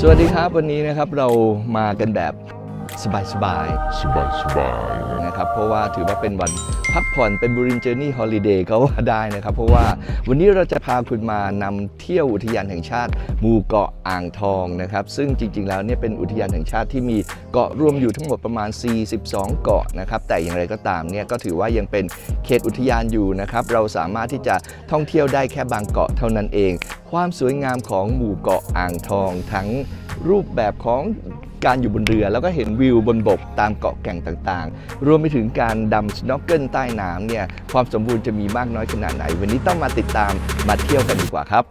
สวัสดีครับวันนี้นะครับเรามากันแบบสบายสบายสบายๆนะๆนะครับ เพราะว่าถือว่าเป็นวันพักผ่อนเป็นบูรินเจอร์นี่ฮอลิเดย์ก็ว่าได้นะครับ เพราะว่าวันนี้เราจะพาคุณมานำเที่ยวอุทยานแห่งชาติหมู่เกาะอ่างทองนะครับ ซึ่งจริง ๆ แล้วเนี่ยเป็นอุทยานแห่งชาติที่มีเกาะรวมอยู่ทั้งหมดประมาณ 42 เกาะนะครับ แต่อย่างไรก็ตามเนี่ยก็ถือว่ายังเป็นเขตอุทยานอยู่นะครับ เราสามารถที่จะท่องเที่ยวได้แค่บางเกาะเท่านั้นเอง ความสวยงามของหมู่เกาะอ่างทอง ทั้งรูปแบบของการอยู่บนเรือ แล้วก็เห็นวิวบนบกตามเกาะแก่งต่างๆ รวมไปถึงการดำสโนว์เกิลใต้น้ำเนี่ยความสมบูรณ์จะมีมากน้อยขนาดไหน วันนี้ต้องมาติดตามมาเที่ยวกันดีกว่าครับ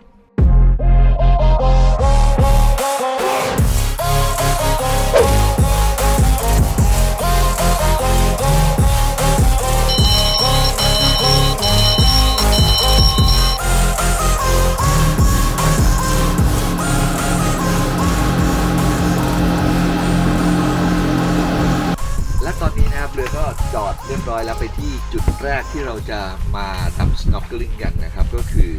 เรียบร้อยแล้วไปที่จุดแรกที่เราจะมาทำ snorkeling กันนะครับ ก็คือ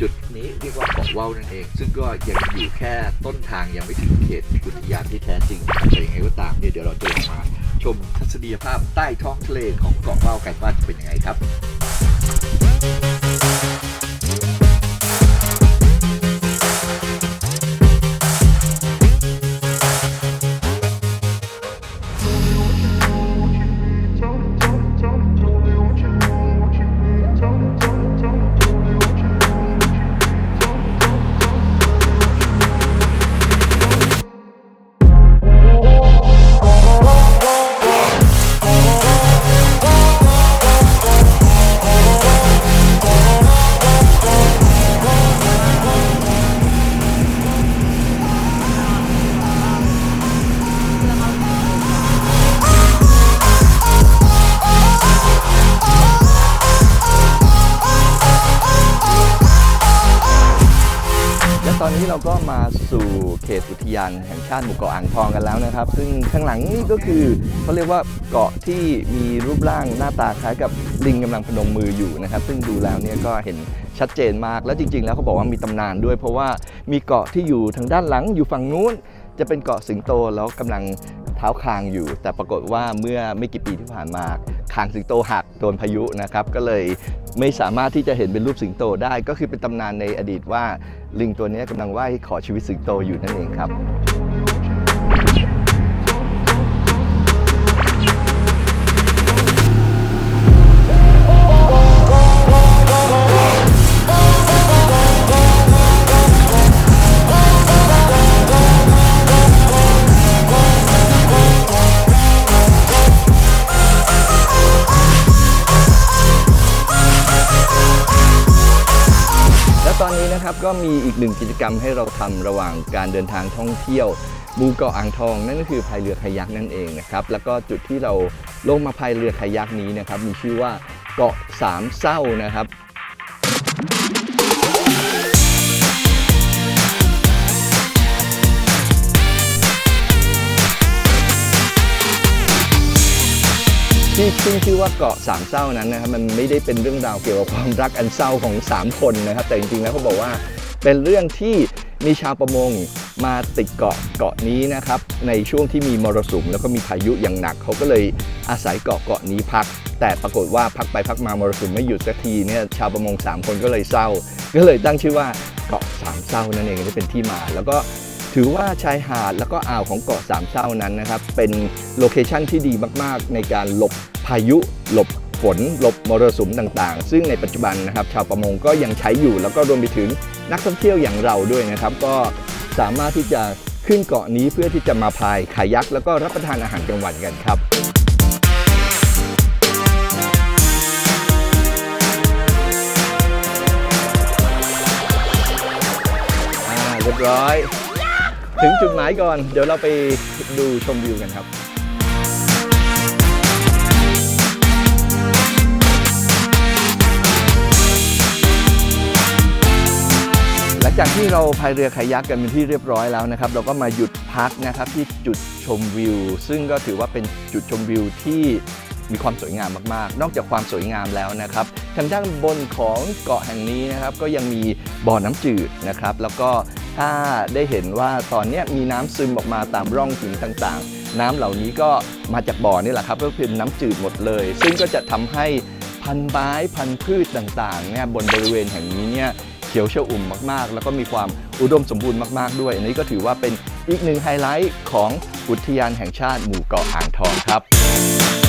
จุดนี้เรียกว่าเกาะว่าวนั่นเอง ซึ่งก็ยังอยู่แค่ต้นทางยังไม่ถึงเขตอุทยานที่แท้จริงแต่ยังไงก็ตามเนี่ยเดี๋ยวเราจะลงมาชมทัศนียภาพใต้ท้องทะเลของเกาะว่าวกันว่าจะเป็นยังไงครับ นี้เราก็มาสู่เขตอุทยานแห่งชาติหมู่เกาะอ่างทองกันแล้วนะครับ ซึ่งข้างหลังนี่ก็คือเขาเรียกว่าเกาะที่มีรูปร่างหน้าตาคล้ายกับลิงกำลังพนมมืออยู่นะครับ ซึ่งดูแล้วเนี่ยก็เห็นชัดเจนมากแล้วจริง ๆ แล้วเขาบอกว่ามีตำนานด้วย เพราะว่ามีเกาะที่อยู่ทางด้านหลังอยู่ฝั่งนู้น จะเป็นเกาะสิงโตแล้วกำลังเท้าคางอยู่ แต่ปรากฏว่าเมื่อไม่กี่ปีที่ผ่านมาคางสิงโตหักโดนพายุนะครับก็เลย ไม่สามารถที่จะเห็นเป็นรูปสิงโตได้ ก็คือเป็นตำนานในอดีตว่าลิงตัวนี้กำลังไหว้ขอชีวิตสิงโตอยู่นั่นเองครับ นะครับก็มีอีกหนึ่งกิจกรรมให้เราทำระหว่างการเดินทางท่องเที่ยวบูเกาะอ่างทองนั่นก็คือพายเรือคายักนั่นเองนะครับแล้วก็จุดที่เราลงมาพายเรือคายักนี้นะครับมีชื่อว่าเกาะสามเศร้านะครับ ที่ขึ้นชื่อว่าเกาะสามเศร้านั้นนะครับมันไม่ได้เป็นเรื่องราวเกี่ยวกับความรักอันเศร้าของ 3 คนนะครับ แต่จริงๆแล้วเขาบอกว่าเป็นเรื่องที่มีชาวประมงมาติดเกาะเกาะนี้นะครับในช่วงที่มีมรสุมแล้วก็มีพายุอย่างหนักเขาก็เลยอาศัยเกาะเกาะนี้พัก แต่ปรากฏว่าพักไปพักมามรสุมไม่หยุดสักทีเนี่ยชาวประมง 3 คนก็เลยเศร้า ก็เลยตั้งชื่อว่าเกาะสามเศร้านั่นเองที่เป็นที่มา แล้วก็ ถือว่าชายหาดแล้วก็อ่าวของเกาะสามเศร้านั้นนะครับ เป็นโลเคชันที่ดีมากๆ ในการหลบพายุ หลบฝน หลบมรสุมต่างๆ ซึ่งในปัจจุบันนะครับ ชาวประมงก็ยังใช้อยู่ แล้วก็รวมไปถึงนักท่องเที่ยวอย่างเราด้วยนะครับ ก็สามารถที่จะขึ้นเกาะนี้เพื่อที่จะมาพายขายัก แล้วก็รับประทานอาหารกลางวันกันครับอ่าเรียบร้อย ถึงจุดหมายก่อน เดี๋ยวเราไปดูชมวิวกันครับหลังจากที่เราพายเรือคายักกันเป็นที่เรียบร้อยแล้วนะครับ เราก็มาหยุดพักนะครับที่จุดชมวิว ซึ่งก็ถือว่าเป็นจุดชมวิวที่มีความสวยงามมากๆ นอกจากความสวยงามแล้วนะครับทางด้านบนของเกาะแห่งนี้นะครับ ก็ยังมีบ่อน้ำจืดนะครับ แล้วก็ ถ้าได้เห็นว่าตอนนี้มีน้ำซึมออกมาตามร่องหินต่างๆ น้ำเหล่านี้ก็มาจากบ่อนี่แหละครับก็คือน้ำจืดหมดเลย ซึ่งก็จะทำให้พันธุ์ไม้พันธุ์พืชต่างๆเนี่ยบนบริเวณแห่งนี้เนี่ยเขียวชอุ่มมากๆ แล้วก็มีความอุดมสมบูรณ์มากๆด้วย อันนี้ก็ถือว่าเป็นอีกหนึ่งไฮไลท์ของอุทยานแห่งชาติหมู่เกาะอ่างทองครับ